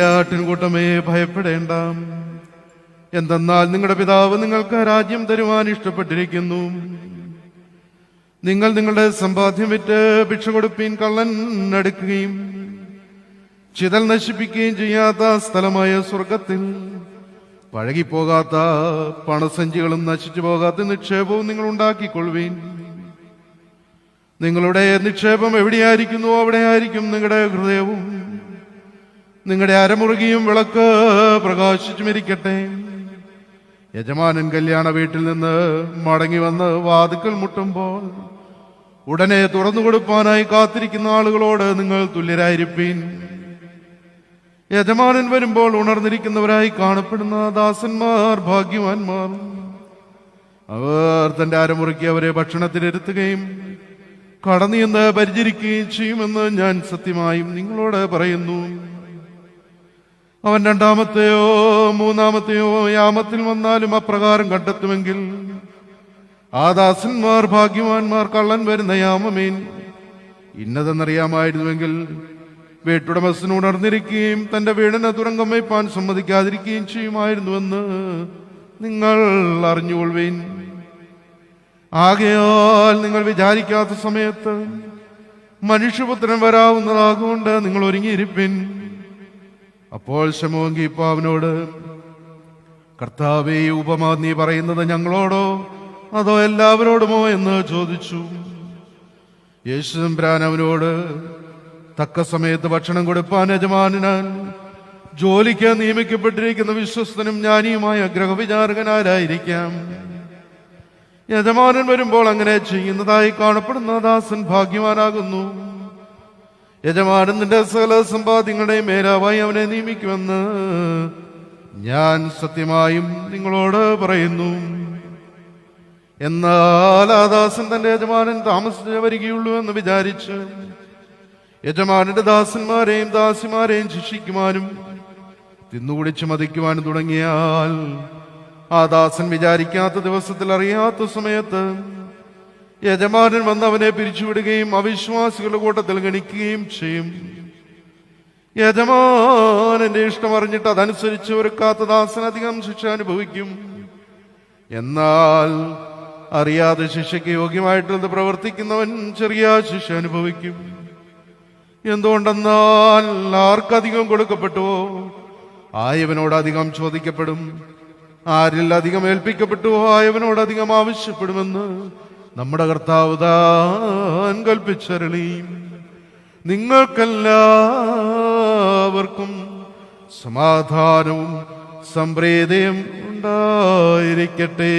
ആട്ടിൻകൂട്ടമേ ഭയപ്പെടേണ്ട. എന്തെന്നാൽ നിങ്ങളുടെ പിതാവ് നിങ്ങൾക്ക് രാജ്യം തരുവാൻ ഇഷ്ടപ്പെട്ടിരിക്കുന്നു. നിങ്ങൾ നിങ്ങളുടെ സമ്പാദ്യം വിറ്റ് ഭിക്ഷ കൊടുപ്പീൻ കള്ളൻ അടുക്കുകയും ചിതൽ നശിപ്പിക്കുകയും ചെയ്യാത്ത സ്ഥലമായ സ്വർഗത്തിൽ പഴകിപ്പോകാത്ത പണസഞ്ചികളും നശിച്ചു പോകാത്ത നിക്ഷേപവും നിങ്ങൾ ഉണ്ടാക്കിക്കൊള്ളുവീൻ. നിങ്ങളുടെ നിക്ഷേപം എവിടെയായിരിക്കുന്നു? അവിടെയായിരിക്കും നിങ്ങളുടെ ഹൃദയവും. നിങ്ങളുടെ അരമുറുകിയും വിളക്ക് പ്രകാശിച്ചുമിരിക്കട്ടെ. യജമാനൻ കല്യാണ വീട്ടിൽ നിന്ന് മടങ്ങി വന്ന് വാതുക്കൾ മുട്ടുമ്പോൾ ഉടനെ തുറന്നു കൊടുപ്പാനായി കാത്തിരിക്കുന്ന ആളുകളോട് നിങ്ങൾ തുല്യരായിരിപ്പീൻ. യജമാനൻ വരുമ്പോൾ ഉണർന്നിരിക്കുന്നവരായി കാണപ്പെടുന്ന ദാസന്മാർ ഭാഗ്യവാന്മാർ. അവർ തന്റെ അരമുറുക്കി അവരെ ഭക്ഷണത്തിനിരുത്തുകയും കടന്നു എന്ന് പരിചരിക്കുകയും ചെയ്യുമെന്ന് ഞാൻ സത്യമായും നിങ്ങളോട് പറയുന്നു. അവൻ രണ്ടാമത്തെയോ മൂന്നാമത്തെയോ യാമത്തിൽ വന്നാലും അപ്രകാരം കണ്ടെത്തുമെങ്കിൽ ആ ദാസന്മാർ ഭാഗ്യവാന്മാർ കള്ളൻ വരുന്ന യാമമേൻ ഇന്നതെന്നറിയാമായിരുന്നുവെങ്കിൽ വീട്ടുടമസ്ഥന് ഉണർന്നിരിക്കുകയും തന്റെ വീടിനെ തുരങ്കം വയ്പാൻ സമ്മതിക്കാതിരിക്കുകയും ചെയ്യുമായിരുന്നുവെന്ന് നിങ്ങൾ അറിഞ്ഞുകൊള്ളുവീൻ. ആകയാൽ നിങ്ങൾ വിചാരിക്കാത്ത സമയത്ത് മനുഷ്യപുത്രൻ വരാവുന്നതാകൊണ്ട് നിങ്ങൾ ഒരുങ്ങിയിരിപ്പിൻ. അപ്പോൾ ശമോങ്കി പാവനോട് കർത്താവേ ഈ ഉപമ നീ പറയുന്നത് ഞങ്ങളോടോ അതോ എല്ലാവരോടുമോ? എന്ന് ചോദിച്ചു. യേശുദമ്പരാൻ അവനോട് തക്ക സമയത്ത് ഭക്ഷണം കൊടുപ്പാൻ യജമാനാൻ ജോലിക്ക് നിയമിക്കപ്പെട്ടിരിക്കുന്ന വിശ്വസ്തനും ജ്ഞാനിയുമായ ഗ്രഹവിചാരകനാരായിരിക്കാം. യജമാനൻ വരുമ്പോൾ അങ്ങനെ ചെയ്യുന്നതായി കാണപ്പെടുന്ന ദാസൻ ഭാഗ്യവാനാകുന്നു. യജമാനൻ സകല സമ്പാദ്യങ്ങളുടെയും മേലാവായി അവനെ നിയമിക്കുമെന്ന് ഞാൻ സത്യമായും നിങ്ങളോട് പറയുന്നു. എന്നാൽ ആ ദാസൻ തന്റെ യജമാനൻ താമസിച്ചേ വരികയുള്ളൂ എന്ന് വിചാരിച്ച് യജമാനന്റെ ദാസന്മാരെയും ദാസിമാരെയും ശിക്ഷിക്കുവാനും തിന്നുകുടിച്ച് മതിക്കുവാനും തുടങ്ങിയാൽ ആ ദാസൻ വിചാരിക്കാത്ത ദിവസത്തിൽ അറിയാത്ത സമയത്ത് യജമാനൻ വന്ന് അവനെ പിരിച്ചുവിടുകയും അവിശ്വാസികളുടെ കൂട്ടത്തിൽ ഗണിക്കുകയും ചെയ്യും. യജമാനന്റെ ഇഷ്ടം അറിഞ്ഞിട്ട് അതനുസരിച്ച് ഒരു കാത്തദാസനധികം ശിക്ഷ അനുഭവിക്കും. എന്നാൽ അറിയാതെ ശിക്ഷയ്ക്ക് യോഗ്യമായിട്ടുള്ളത് പ്രവർത്തിക്കുന്നവൻ ചെറിയ ശിക്ഷ അനുഭവിക്കും. എന്തുകൊണ്ടെന്നാൽ ആർക്കധികം കൊടുക്കപ്പെട്ടുവോ ആയവനോട് അധികം ചോദിക്കപ്പെടും. ആരിൽ അധികം ഏൽപ്പിക്കപ്പെട്ടുവോ ആയവനോട് അധികം ആവശ്യപ്പെടുമെന്ന് നമ്മുടെ കർത്താവ് താൻ കൽപ്പിച്ചരളി. നിങ്ങൾക്കെല്ലാവർക്കും സമാധാനവും സംപ്രീതിയും ഉണ്ടായിരിക്കട്ടെ.